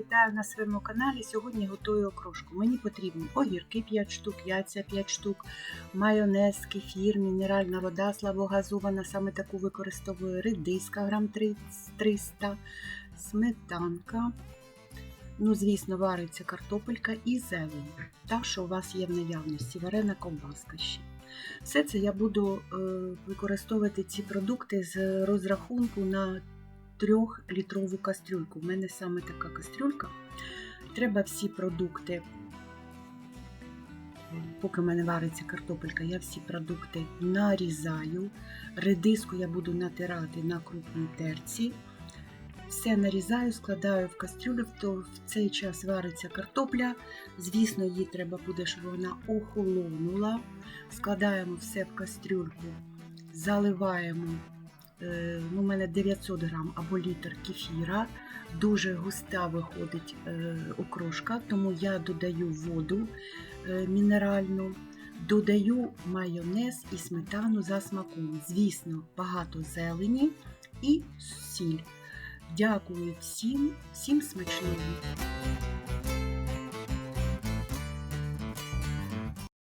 Вітаю на своєму каналі. Сьогодні готую окрошку. Мені потрібні огірки 5 штук, яйця 5 штук, майонез, кефір, мінеральна вода слабогазована, саме таку використовую редиска грам 300, сметанка. Ну, звісно, вариться картопелька і зелень. Та, що у вас є в наявності, варена ковбаска ще. Все це я буду е, використовувати ці продукти з розрахунку на 3-літрову кастрюльку. У мене саме така кастрюлька. Треба всі продукти, поки в мене вариться картопелька, я всі продукти нарізаю. Редиску я буду натирати на крупній терці. Все нарізаю, складаю в кастрюлю, то в цей час вариться картопля. Звісно, її треба буде, щоб вона охолонула. Складаємо все в кастрюльку, заливаємо у мене 900 грам або літр кефіра. Дуже густа виходить е, окрошка, тому я додаю воду е, мінеральну, додаю майонез і сметану за смаком. Звісно, багато зелені і сіль. Дякую всім, всім смачного!